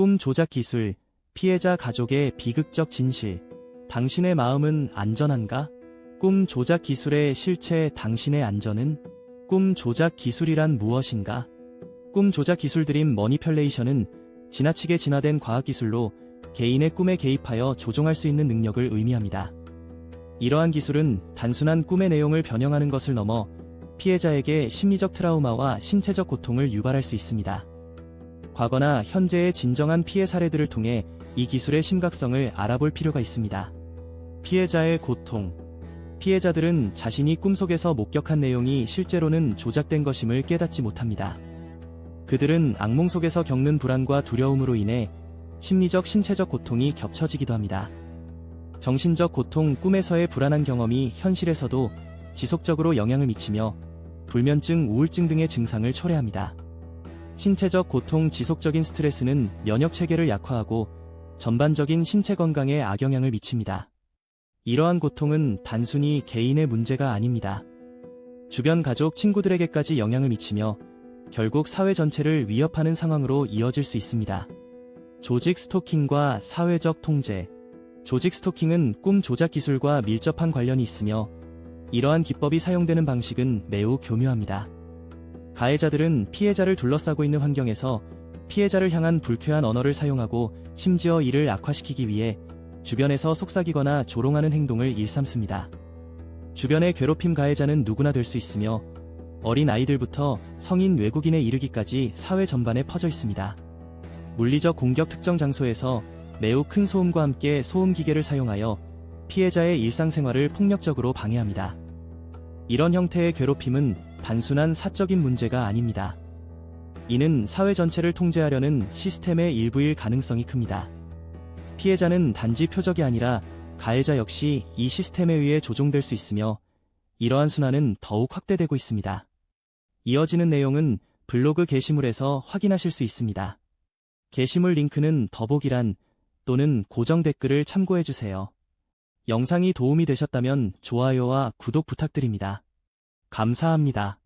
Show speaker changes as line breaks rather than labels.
꿈 조작 기술, 피해자 가족의 비극적 진실. 당신의 마음은 안전한가? 꿈 조작 기술의 실체 당신의 안전은? 꿈 조작 기술이란 무엇인가? 꿈 조작 기술 드림 머니플레이션은 지나치게 진화된 과학 기술로 개인의 꿈에 개입하여 조종할 수 있는 능력을 의미합니다. 이러한 기술은 단순한 꿈의 내용을 변형하는 것을 넘어 피해자에게 심리적 트라우마와 신체적 고통을 유발할 수 있습니다. 과거나 현재의 진정한 피해 사례들을 통해 이 기술의 심각성을 알아볼 필요가 있습니다. 피해자의 고통. 피해자들은 자신이 꿈속에서 목격한 내용이 실제로는 조작된 것임을 깨닫지 못합니다. 그들은 악몽 속에서 겪는 불안과 두려움으로 인해 심리적 신체적 고통이 겹쳐지기도 합니다. 정신적 고통 꿈에서의 불안한 경험이 현실에서도 지속적으로 영향을 미치며 불면증, 우울증 등의 증상을 초래합니다. 신체적 고통, 지속적인 스트레스는 면역 체계를 약화하고 전반적인 신체 건강에 악영향을 미칩니다. 이러한 고통은 단순히 개인의 문제가 아닙니다. 주변 가족, 친구들에게까지 영향을 미치며 결국 사회 전체를 위협하는 상황으로 이어질 수 있습니다. 조직 스토킹과 사회적 통제. 조직 스토킹은 꿈 조작 기술과 밀접한 관련이 있으며 이러한 기법이 사용되는 방식은 매우 교묘합니다. 가해자들은 피해자를 둘러싸고 있는 환경에서 피해자를 향한 불쾌한 언어를 사용하고 심지어 이를 악화시키기 위해 주변에서 속삭이거나 조롱하는 행동을 일삼습니다. 주변의 괴롭힘 가해자는 누구나 될 수 있으며 어린 아이들부터 성인 외국인에 이르기까지 사회 전반에 퍼져 있습니다. 물리적 공격 특정 장소에서 매우 큰 소음과 함께 소음 기계를 사용하여 피해자의 일상생활을 폭력적으로 방해합니다. 이런 형태의 괴롭힘은 단순한 사적인 문제가 아닙니다. 이는 사회 전체를 통제하려는 시스템의 일부일 가능성이 큽니다. 피해자는 단지 표적이 아니라 가해자 역시 이 시스템에 의해 조종될 수 있으며 이러한 순환은 더욱 확대되고 있습니다. 이어지는 내용은 블로그 게시물에서 확인하실 수 있습니다. 게시물 링크는 더보기란 또는 고정 댓글을 참고해주세요. 영상이 도움이 되셨다면 좋아요와 구독 부탁드립니다. 감사합니다.